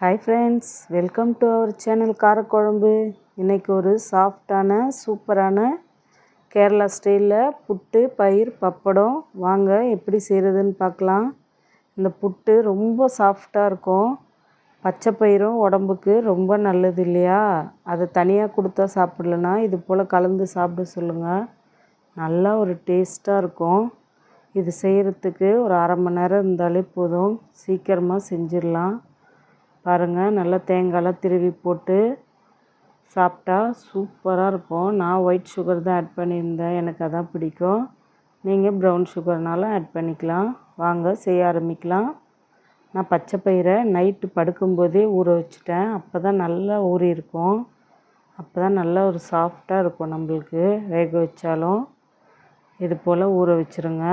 Hi friends welcome to our channel காரக்குழம்பு இன்றைக்கி ஒரு சாஃப்டான சூப்பரான கேரளா ஸ்டைலில் புட்டு பயிர் பப்படம். வாங்க எப்படி செய்கிறதுன்னு பார்க்கலாம். இந்த புட்டு ரொம்ப சாஃப்டாக இருக்கும். பச்சை பயிரும் உடம்புக்கு ரொம்ப நல்லது இல்லையா? அதை தனியாக கொடுத்தா சாப்பிட்லனா இது போல் கலந்து சாப்பிட சொல்லுங்கள் நல்லா ஒரு டேஸ்ட்டாக இருக்கும். இது செய்கிறதுக்கு ஒரு அரை மணி நேரம் இருந்தாலே போதும். சீக்கிரமாக செஞ்சிடலாம். பாருங்கள் நல்லா தேங்காயெலாம் திருவி போட்டு சாப்பிட்டா சூப்பராக இருக்கும். நான் ஒயிட் சுகர் தான் ஆட் பண்ணியிருந்தேன். எனக்கு அதான் பிடிக்கும். நீங்கள் ப்ரௌன் சுகர்னாலும் ஆட் பண்ணிக்கலாம். வாங்க செய்ய ஆரம்பிக்கலாம். நான் பச்சை பயிரை நைட்டு படுக்கும்போதே ஊற வச்சுட்டேன். அப்போ தான் நல்லா ஊறி இருக்கும். அப்போ தான் நல்லா ஒரு சாஃப்டாக இருக்கும் நம்மளுக்கு. வேக வச்சாலும் இது போல் ஊற வச்சுருங்க.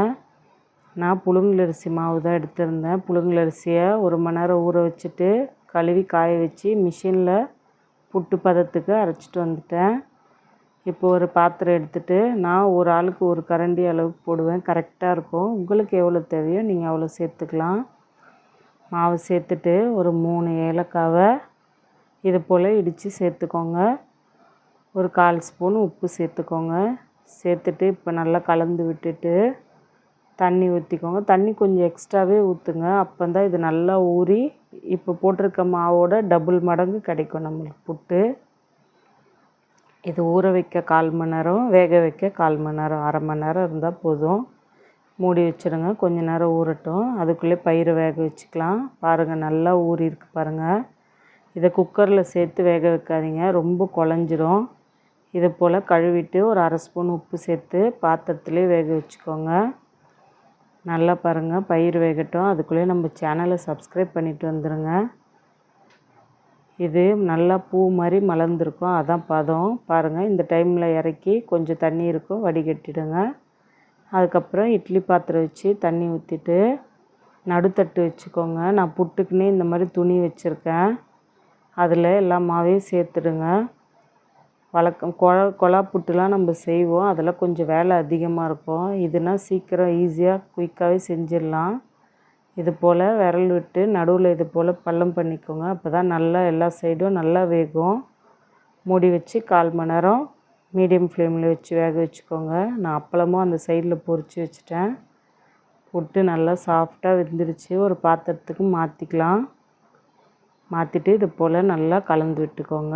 நான் புழுங்கலரிசி மாவு தான் எடுத்திருந்தேன். புழுங்கலரிசியை ஒரு மணி நேரம் ஊற வச்சுட்டு கழுவி காய வச்சு மிஷினில் புட்டு பதத்துக்கு அரைச்சிட்டு வந்துட்டேன். இப்போ ஒரு பாத்திரம் எடுத்துகிட்டு நான் ஒரு ஆளுக்கு ஒரு கரண்டி அளவுக்கு போடுவேன். கரெக்டாக இருக்கும். உங்களுக்கு எவ்வளோ தேவையோ நீங்கள் அவ்வளோ சேர்த்துக்கலாம். மாவு சேர்த்துட்டு ஒரு மூணு ஏலக்காவை இது போல் இடித்து சேர்த்துக்கோங்க. ஒரு கால் ஸ்பூன் உப்பு சேர்த்துக்கோங்க. சேர்த்துட்டு இப்போ நல்லா கலந்து விட்டுட்டு தண்ணி ஊற்றிக்கோங்க தண்ணி கொஞ்சம் எக்ஸ்ட்ராவே ஊற்றுங்க அப்போ தான் இது நல்லா ஊறி இப்போ போட்டிருக்க மாவோட டபுள் மடங்கு கிடைக்கும் நம்மளுக்கு புட்டு. இது ஊற வைக்க கால் மணி நேரம் வேக வைக்க கால் மணி நேரம் அரை மணி நேரம் இருந்தால் போதும். மூடி வச்சுருங்க கொஞ்ச நேரம் ஊறட்டும். அதுக்குள்ளே பயிரை வேக வச்சுக்கலாம். பாருங்கள் நல்லா ஊறியிருக்கு பாருங்கள் இதை குக்கரில் சேர்த்து வேக வைக்காதீங்க. ரொம்ப குழஞ்சிரும். இது போல் கழுவிட்டு ஒரு அரை ஸ்பூன் உப்பு சேர்த்து பாத்திரத்துலேயே வேக வச்சுக்கோங்க. நல்லா பாருங்கள் பயிர் வேகட்டும். அதுக்குள்ளே நம்ம சேனலை சப்ஸ்கிரைப் பண்ணிவிட்டு வந்துடுங்க இது நல்லா பூ மாதிரி மலர்ந்துருக்கும். அதான் பதம். பாருங்கள் இந்த டைமில் இறக்கி கொஞ்சம் தண்ணி இருக்கும் வடிகட்டிடுங்க. அதுக்கப்புறம் இட்லி பாத்திரம் வச்சு தண்ணி ஊற்றிட்டு நடுத்தட்டு வச்சுக்கோங்க. நான் புட்டுக்குன்னே இந்த மாதிரி துணி வச்சுருக்கேன். அதில் எல்லா மாவையும் சேர்த்துடுங்க. வழக்கம். கொழ கொழா புட்டுலாம் நம்ம செய்வோம். அதெல்லாம் கொஞ்சம் வேலை அதிகமாக இருக்கும். இதுனா சீக்கிரம் ஈஸியாக குயிக்காகவே செஞ்சிடலாம். இது போல் விரல் விட்டு நடுவில் இது போல் பள்ளம் பண்ணிக்கோங்க. அப்போ தான் நல்லா எல்லா சைடும் நல்லா வேகும். மூடி வச்சு கால் மணி நேரம் மீடியம் ஃப்ளேமில் வச்சு வேக வச்சுக்கோங்க. நான் அப்பளமும் அந்த சைடில் பொறிச்சு வச்சுட்டேன். புட்டு நல்லா சாஃப்டாக வெந்துருச்சு ஒரு பாத்திரத்துக்கு மாற்றிக்கலாம் மாற்றிட்டு இது போல் நல்லா கலந்து விட்டுக்கோங்க.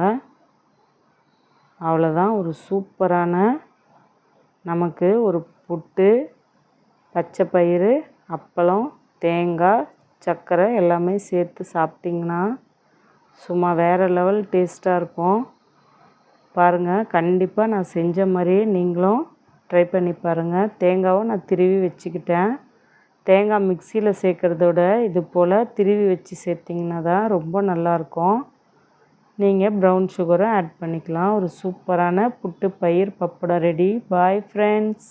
அவ்வளோதான் ஒரு சூப்பரான நமக்கு ஒரு புட்டு பச்சை பயிறு அப்பளம் தேங்காய் சர்க்கரை எல்லாமே சேர்த்து சாப்பிட்டிங்கன்னா சும்மா வேறு லெவல் டேஸ்ட்டாக இருக்கும். பாருங்கள் கண்டிப்பாக நான் செஞ்ச மாதிரியே நீங்களும் ட்ரை பண்ணி பாருங்கள் தேங்காவும் நான் திருவி வச்சுக்கிட்டேன். தேங்காய் மிக்சியில் சேர்க்குறதோட இது போல் திருவி வச்சு சேர்த்திங்கன்னா தான் ரொம்ப நல்லாயிருக்கும் நீங்கள் ப்ரௌன் சுகரும் ஆட் பண்ணிக்கலாம். ஒரு சூப்பரான புட்டு பயிர் பப்படம் ரெடி பாய் ஃப்ரெண்ட்ஸ்